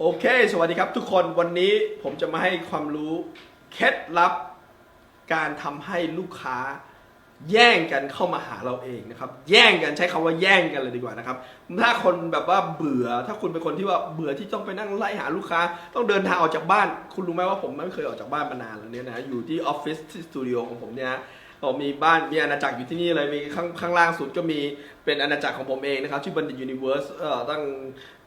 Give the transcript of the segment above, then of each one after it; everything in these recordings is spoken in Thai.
โอเค สวัสดีครับทุกคนวันนี้ผมจะมาให้ความรู้เคล็ดลับ การทำให้ลูกค้าแย่งกันเข้ามาหาเราเองนะครับ แย่งกันใช้คำว่าแย่งกันเลยดีกว่านะครับ ถ้าคนแบบว่าเบื่อ ถ้าคุณเป็นคนที่ว่าเบื่อที่ต้องไปนั่งไล่หาลูกค้า ต้องเดินทางออกจากบ้าน คุณรู้ไหมว่าผมไม่เคยออกจากบ้านมานานแล้วเนี่ยนะ อยู่ที่ออฟฟิศที่สตูดิโอของผมเนี่ย ผมมีบ้านมีอาณาจักรอยู่ที่นี่เลยมีข้างข้างล่างสุดก็มีเป็นอาณาจักรของผมเองนะครับชื่อบัณฑิตยูนิเวิร์สเอ่อตั้ง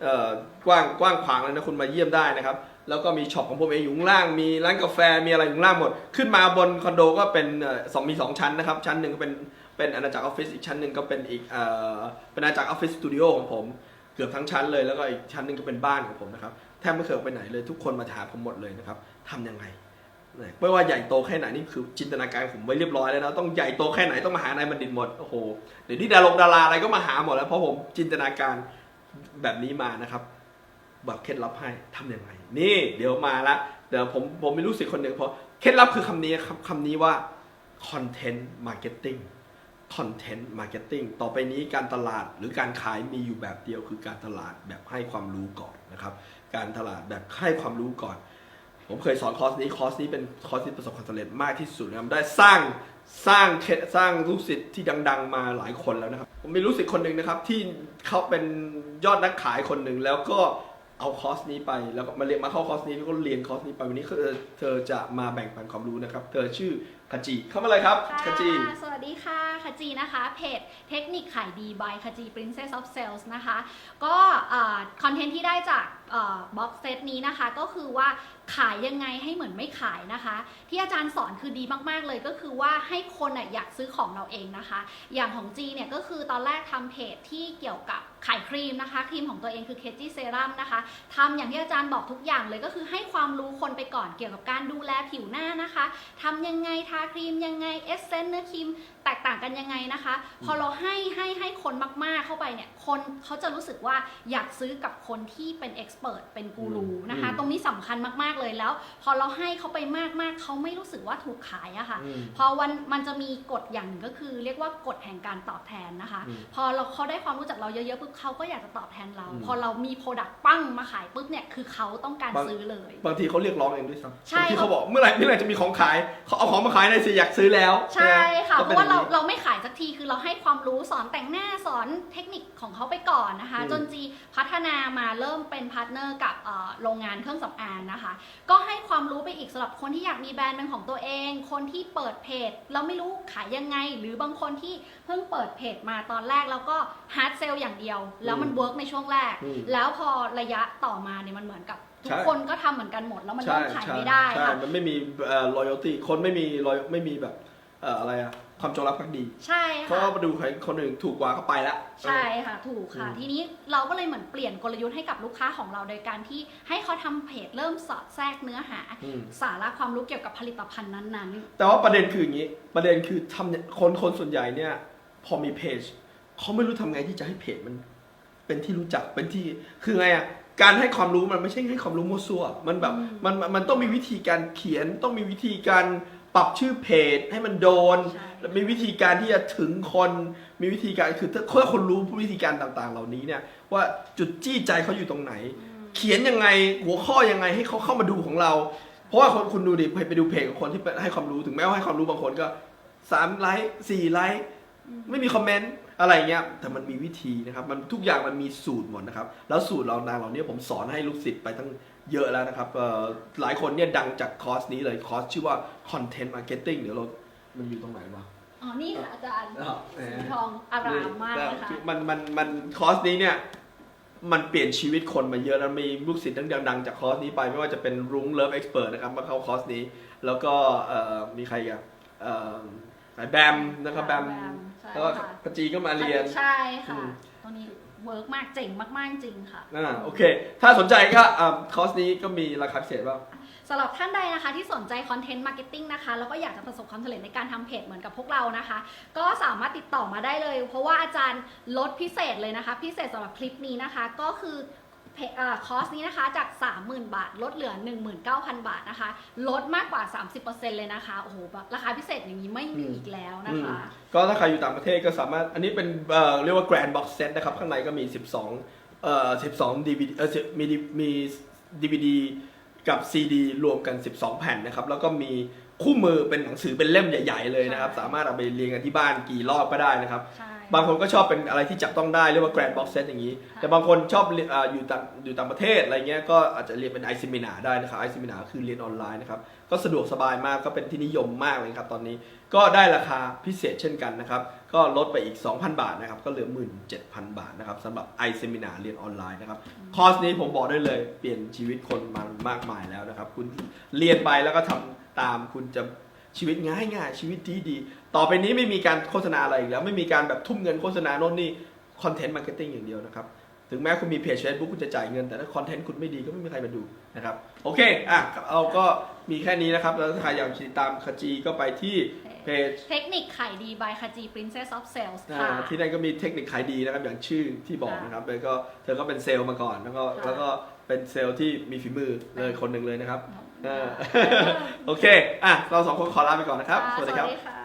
เอ่อกว้างกว้างขวางเลยนะคุณมาเยี่ยมได้นะครับแล้วก็มีช็อปของผมเองอยู่ข้างล่างมีร้านกาแฟมีอะไรอยู่ข้างล่างหมด ขึ้นมาบนคอนโดก็เป็นสองมีสองชั้นนะครับ ชั้นหนึ่งก็เป็นเป็นอาณาจักรออฟฟิศอีกชั้นหนึ่งก็เป็นอีกเอ่อเป็นอาณาจักรออฟฟิศสตูดิโอของผมเกือบทั้งชั้นเลยแล้วก็อีกชั้นหนึ่งก็เป็นบ้านของผมนะครับแทบไม่เคยไปไหนเลยทุกคนมาถามผมหมดเลยนะครับทำยังไง ไม่ว่าใหญ่โตแค่ไหนนี่คือจินตนาการผมไว้เรียบร้อยแล้วนะต้องใหญ่โตแค่ไหนต้องมาหานายบัณฑิตหมดโอ้โหเดี๋ยวนี้ดารงดาราอะไรก็มาหาหมดแล้วเพราะผมจินตนาการแบบนี้มานะครับบอกเคล็ดลับให้ทำยังไงนี่ เดี๋ยวมาละเดี๋ยวผมผมมีลูกศิษย์คนหนึ่งเพราะเคล็ดลับคือคำนี้ครับคำนี้ว่า content marketing content marketing ต่อไปนี้การตลาดหรือการขายมีอยู่แบบเดียวคือการตลาดแบบให้ความรู้ก่อนนะครับ การตลาดแบบให้ความรู้ก่อน ผมเคยสอนคอร์สนี้คอร์สนี้เป็นคอร์สที่ประสบความสำเร็จมากที่สุดนะครับได้สร้างสร้างเคสร้างลูกศิษย์ที่ดัง ๆ มาหลายคนแล้วนะครับ ผมมีลูกศิษย์คนหนึ่งนะครับ ที่เขาเป็นยอดนักขายคนหนึ่งแล้วก็เอาคอร์สนี้ไปแล้วก็มาเรียนมาเข้าคอร์สนี้แล้วก็เรียนคอร์สนี้ไปวันนี้เธอเธอจะมาแบ่งปันความรู้นะครับ เธอชื่อคาจิเข้ามาเลยครับค่ะคาจิสวัสดีค่ะคาจีนะคะเพจเทคนิคขายดี by คาจี Princess of Sales นะคะ ก็คอนเทนต์ที่ได้จากบ็อกเซตนี้นะคะก็คือว่าขายยังไงให้เหมือนไม่ขายนะคะ ที่อาจารย์สอนคือดีมากๆเลยก็คือว่าให้คนน่ะอยากซื้อของเราเองนะคะ อย่างของจีเนี่ยก็คือตอนแรกทำเพจที่เกี่ยวกับ ขายครีมนะคะ ครีมของตัวเองคือเคจี้เซรั่มนะคะทำอย่างที่อาจารย์บอกทุกอย่างเลยก็คือให้ความรู้คนไปก่อนเกี่ยวกับการดูแลผิวหน้านะคะทำยังไงทาครีมยังไงเอสเซนต์เนื้อครีมแตกต่างกันยังไงนะคะ พอเราให้ให้ให้คนมากๆเข้าไปเนี่ยคนเขาจะรู้สึกว่าอยากซื้อกับคนที่เป็นเอ็กซ์เพรสเป็นกูรูนะคะอืมตรงนี้สำคัญมากๆเลยแล้ว พอเราให้เขาไปมากๆเขาไม่รู้สึกว่าถูกขายอะค่ะอืมพอวันมันจะมีกฎอย่างหนึ่งก็คือ เรียกว่ากฎแห่งการตอบแทนนะคะอืมพอเราเขาได้ความรู้จักเราเยอะๆปุ๊บเขาก็อยากจะตอบแทนเรา อืม พอเรามีโปรดักต์ปั้งมาขายปุ๊บเนี่ยคือเขาต้องการบางซื้อเลย บางทีเขาเรียกร้องเองด้วยซ้ำใช่ บางทีเขาบอกเมื่อไหร่เมื่อไหร่จะมีของขายเขาเอาของมาขายในอยสิอยากซื้อแล้วใช่ค่ะก็เพป็นราะว่าเราอย่งนี้เราไม่ขายสักทีคือเราให้ความรู้สอนแต่งหน้าสอนเทคนิคของเขาไปก่อนนะคะอืมจนจีพัฒนามาเริ่มเป็นพาร์ทเนอร์กับเอ่อโรงงานเครื่องสำอางนะคะ ก็ให้ความรู้ไปอีกสำหรับคนที่อยากมีแบรนด์เป็นของตัวเอง คนที่เปิดเพจแล้วไม่รู้ขายยังไง หรือบางคนที่เพิ่งเปิดเพจมาตอนแรกแล้วก็ฮาร์ดเซลอย่างเดียวแล้วมันอืมเวิร์กในช่วงแรก อืมแล้วพอระยะต่อมาเนี่ยมันเหมือนกับทุใช่ กคนก็ทำเหมือนกันหมดแล้วมันใช่เริ่มขายใช่ไม่ได้ใช่ค่ะ มันไม่มีเอ่อ loyalty คนไม่มี loy ไม่มีแบบเอ่ออะไรอะความจงรักภักดีใช่เขาค่ะก็มาดูใครคนอื่นถูกกว่าก็ไปละ ใช่ค่ะ ถูกค่ะ อืม ทีนี้เราก็เลยเหมือนเปลี่ยนกลยุทธ์ให้กับลูกค้าของเราโดยการที่ให้เขาทำเพจเริ่มสอดแทรกเนื้อหา อืม สาระความรู้เกี่ยวกับผลิตภัณฑ์นั้นแต่ว่าประเด็นคืออย่างนี้ ประเด็นคือทำเนี่ยคนคนส่วนใหญ่เนี่ย พอมีเพจเขาไม่รู้ทำไงที่จะให้เพจมัน เป็นที่รู้จักเป็นที่คือไงอะการให้ความรู้มันไม่ใช่ให้ความรู้มั่วซั่วมันแบบมันมันมันต้องมีวิธีการเขียนต้องมีวิธีการปรับชื่อเพจให้มันโดนใช่แล้วมีวิธีการที่จะถึงคน มีวิธีการคือถ้าถ้าคนรู้วิธีการต่างๆ เหล่านี้เนี่ยว่าจุดจี้ใจเขาอยู่ตรงไหนๆเขียนยังไงหัวข้อยังไงให้เขาเข้ามาดูของเรา เพราะว่าคนคุณดูดิไปไปดูเพจของคนที่ให้ความรู้ถึงแม้ว่าให้ความรู้บางคนก็สามไลค์สี่ไลค์ไม่มีคอมเมนต์ อะไรเงี้ยแต่มันมีวิธีนะครับ มันทุกอย่างมันมีสูตรหมดนะครับ แล้วสูตรเรานางเหล่านี้ผมสอนให้ลูกศิษย์ไปตั้งเยอะแล้วนะครับเอ่อหลายคนเนี่ยดังจากคอร์สนี้เลยคอร์สชื่อว่า Content Marketing เดี๋ยวเรา มันอยู่ตรงไหนวะอ๋อ นี่ค่ะอาจารย์อ้าวแหมสีทองอารามมากเลยค่ะมันมันมันคอร์สนี้เนี่ยมันเปลี่ยนชีวิตคนมาเยอะแล้วมีลูกศิษย์ดังๆจากคอร์สนี้ไปไม่ว่าจะเป็นรุ้งเลิฟเอ็กซ์เพรสนะครับมาเข้าคอร์สนี้ แล้วก็เอ่อมีใครอีกันเอ่อสายแบมนะครับแบม ใช่แล้วก็ค่ะปจีก็มาเรียน ใช่ค่ะอืมตัวนี้เวิร์กมากเจ๋งมากๆจริงค่ะ อ่าโอเค ถ้าสนใจก็อ่าคอร์สนี้ก็มีราคาพิเศษบ้างสำหรับท่านใดนะคะที่สนใจคอนเทนต์มาร์เก็ตติ้งนะคะ แล้วก็อยากจะประสบความสำเร็จในการทำเพจเหมือนกับพวกเรานะคะ ก็สามารถติดต่อมาได้เลย เพราะว่าอาจารย์ลดพิเศษเลยนะคะ พิเศษสำหรับคลิปนี้นะคะ ก็คือเพจเอ่อ คอร์สนี้นะคะจาก 30,000 บาท ลดเหลือ 19,000 บาทนะคะ ลดมากกว่า 30%เลยนะคะโอ้โหแบบราคาพิเศษอย่างนี้ไม่มีอีกแล้วนะคะ ก็ถ้าใครอยู่ต่างประเทศก็สามารถอันนี้เป็นเอ่อเรียกว่า Grand Box Set นะครับ ข้างในก็มี 12เอ่อ12 DVD เอ่อ10มี D- มี DVD กับ CD รวมกัน 12 แผ่นนะครับ แล้วก็มี คู่มือเป็นหนังสือเป็นเล่มใหญ่ ๆ เลยนะครับ ใช่ สามารถเอาไปเรียนกันที่บ้านกี่รอบก็ได้นะครับ ใช่ บางคนก็ชอบเป็นอะไรที่จับต้องได้เรียกว่า grand box set อย่างนี้ ค่ะ แต่บางคนชอบเรียนอ่าอยู่ต่างอยู่ต่างประเทศอะไรเงี้ยก็อาจจะเรียนเป็น i อ e m i n a r ได้นะครับ i อ e m i n a r คือเรียนออนไลน์นะครับ ก็สะดวกสบายมากก็เป็นที่นิยมมากเลยครับตอนนี้ก็ได้ราคาพิเศษเช่นกันนะครับ ก็ลดไปอีก 2,000 บาทนะครับ ก็เหลือ 17,000 บาทนะครับสำหรับ i อ e m i n a r เรียนออนไลน์นะครับ คอร์สนี้ผมบอกได้เลยเปลี่ยนชีวิตคนมามากมายแล้วนะครับ คุณเรียนไปแล้วก็ทำ ตามคุณจะชีวิตง่ายง่ายๆชีวิตดีดีๆต่อไปนี้ไม่มีการโฆษณาอะไรอีกแล้ว ไม่มีการแบบทุ่มเงินโฆษณาโน่นนี่คอนเทนต์มาร์เก็ตติ้งอย่างเดียวนะครับ ถึงแม้คุณมีเพจ Facebook คุณจะจ่ายเงิน แต่ถ้าคอนเทนต์คุณไม่ดีก็ไม่มีใครมาดูนะครับ โอเค อะเราก็มีแค่นี้นะครับ แล้วถ้าใครอยากติดตามขจีก็ไปที่เพจเทคนิคขายดี by คจี Princess of Sales อ่าค่ะที่นั่นก็มีเทคนิคขายดีนะครับอย่างชื่อที่บอกนะครับแล้วก็เธอก็เป็นเซลล์มาก่อนแล้วก็ค่ะแล้วก็เป็นเซลล์ที่มีฝีมือเลยคนหนึ่งเลยนะครับ เออค่ะโอเค อะ เราสองคนขอลาไปก่อนนะครับ สวัสดีครับสวัสดีค่ะ